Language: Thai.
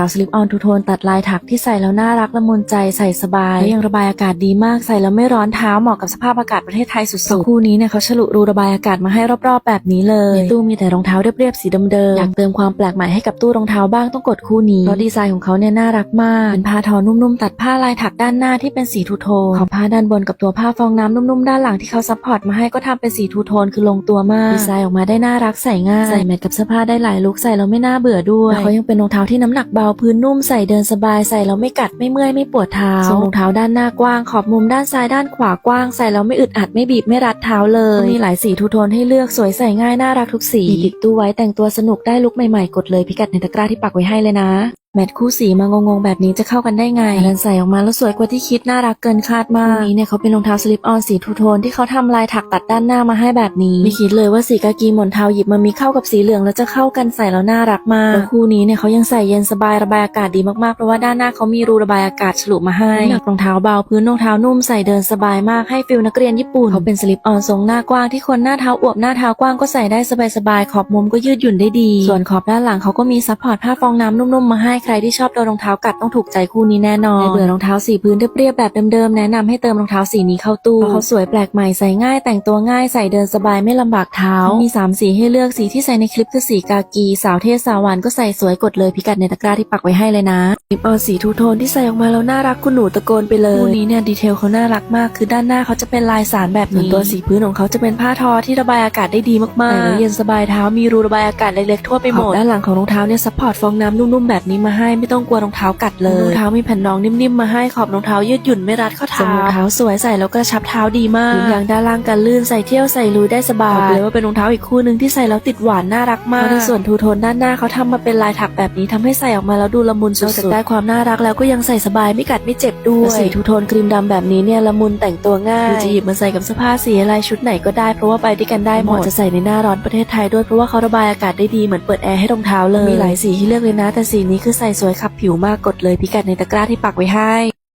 ท้าสลิปออนทูโทนตัดลายถักที่ใส่แล้วน่ารักละมุนใจใส่สบายและยังระบายอากาศดีมากใส่แล้วไม่ร้อนเท้าเหมาะกับสภาพอากาศประเทศไทยสุดๆคู่นี้เนี่ยเขาฉลุรูระบายอากาศมาให้รอบๆ แบบนี้เลยในตู้มีแต่รองเท้าเรียบๆสีเดิมๆอยากเติมความแปลกใหม่ให้กับตู้รองเท้าบ้างต้องกดคู่นี้เพราะดีไซน์ของเขาเนี่ยน่ารักมากเป็นผ้าทอนุ่มๆตัดผ้าลายถักด้านหน้าที่เป็นสีทูโทนขอบผ้าด้านบนกับตัวผ้าฟองน้ำนุ่มๆด้านหลังที่เขาซัพพอร์ตมาให้ก็ทำเป็นสีทูโทนคือลงตัวมากดีไซน์ออกมาได้น่ารักใส่ง่ายใส่แมทกับเสื้อผ้าได้หลายลุคใส่แล้วไม่น่าเบื่อด้วยแล้วเขายังเป็นรองเท้าที่น้ำหนักเบาพื้นนุ่มใส่เดินสบายใส่แล้วไม่กัดไม่เมื่อยไม่ปวดเท้าส่วนรองเท้าด้านหน้ากว้างขอบมุมด้านซ้ายด้านขวากว้างใส่แล้วไม่อึดอัดไม่บีบไม่รัดเท้าเลยมีหลายสีทูโทนให้เลือกสวยใส่ง่ายน่ารักทุกสีมีติดตู้ไว้แต่งตัวสนุกได้ลุคใหม่ๆกดเลยพิกัดในตะกร้าที่ปักไว้ให้เลยนะแมทคู่สีมางงๆแบบนี้จะเข้ากันได้ไงดันใส่ออกมาแล้วสวยกว่าที่คิดน่ารักเกินคาดมากนี้เนี่ยเขาเป็นรองเท้าสลิปออนสีทูโทนที่เขาทำลายถักตัดด้านหน้ามาให้แบบนี้ ไม่คิดเลยว่าสีกากีหมอนเทาหยิบมามีเข้ากับสีเหลืองแล้วจะเข้ากันใส่แล้วน่ารักมากแล้วคู่นี้เนี่ยเขายังใส่เย็นสบายระบายอากาศดีมากๆเพราะว่าด้านหน้าเขามีรูระบายอากาศฉลุมาให้หนักรองเท้าเบาพื้นรองเท้านุ่มใส่เดินสบายมากให้ฟิลนักเรียนญี่ปุ่นเขาเป็นสลิปออนทรงหน้ากว้างที่คนหน้าเท้าอวบหน้าเท้ากว้างก็ใส่ได้สบายๆขอบมุมก็ยืดหยุ่นได้ดี ส่วนขอบด้านหลังเขาก็มีซัพพอร์ตผ้าฟองน้ำนุ่มๆมาให้ใครที่ชอบโดนรองเท้ากัดต้องถูกใจคู่นี้แน่นอนไม่เบื่อรองเท้าสีพื้นเรียบๆแบบเดิมๆแนะนำให้เติมรองเท้าสีนี้เข้าตู้เพราะเขาสวยแปลกใหม่ใส่ง่าย แต่งตัวง่ายใส่เดินสบายไม่ลำบากเท้า มีสามสีให้เลือกสีที่ใส่ในคลิปคือสีกากี สาวเทศสาวหวานก็ใส่สวยกดเลยพิกัดในตะกร้าที่ปักไว้ให้เลยนะคลิปออนสีทูโทนที่ใส่ออกมาแล้วน่ารักคุณหนูตะโกนไปเลยคู่นี้เนี่ยดีเทลเขาน่ารักมาก คือด้านหน้าเขาจะเป็นลายสารแบบนี้ส่วนตัวสีพื้นของเขาจะเป็นผ้าทอที่ระบายอากาศได้ดีมากๆใส่แล้วเย็นสบายเท้ามีรูระบายอากาศเล็กๆทั่วไปหมดด้านหลังของรองเท้าเนี่ยซัพพอร์ตฟองน้ำนุ่มๆแบบนี้มาให้ไม่ต้องกลัวรองเท้ากัดเลยรองเท้ามีแผ่นรองนิ่มๆมาให้ขอบรองเท้ายืดหยุ่นไม่รัดข้อเท้ารองเท้าสวยใส่แล้วก็ชับเท้าดีมากพื้นยางด้านล่างกันลื่นใส่เที่ยวใส่ลุยได้สบายบอกเลยว่าเป็นรองเท้าอีกคู่หนึ่งที่ใส่แล้วติดหวานน่ารักมากในส่วนทูโทนด้านหน้าเขาทำมาเป็นลายถักแบบนี้ทำให้ใส่ออกมาแล้วดูละมุนสุดๆนอกจากได้ความน่ารักแล้วก็ยังใส่สบายไม่กัดไม่เจ็บด้วยสีทูโทนครีมดำแบบนี้เนี่ยละมุนแต่งตัวง่ายคือจะหยิบมาใส่กับเสื้อผ้าสีอะไรชุดไหนก็ได้เพราะว่าไปด้วยกันได้หมดจะใส่ในหน้าร้อนประเทศไทยด้วยเพราะว่าเขาระบายอากาศได้ดีเหมือนเปิดแอร์ให้รองเท้าเลยมีหลายสีให้เลือกเลยนะแต่สีนี้คือใส่สวยขับผิวมากกดเลยพิกัดในตะกร้าที่ปักไว้ให้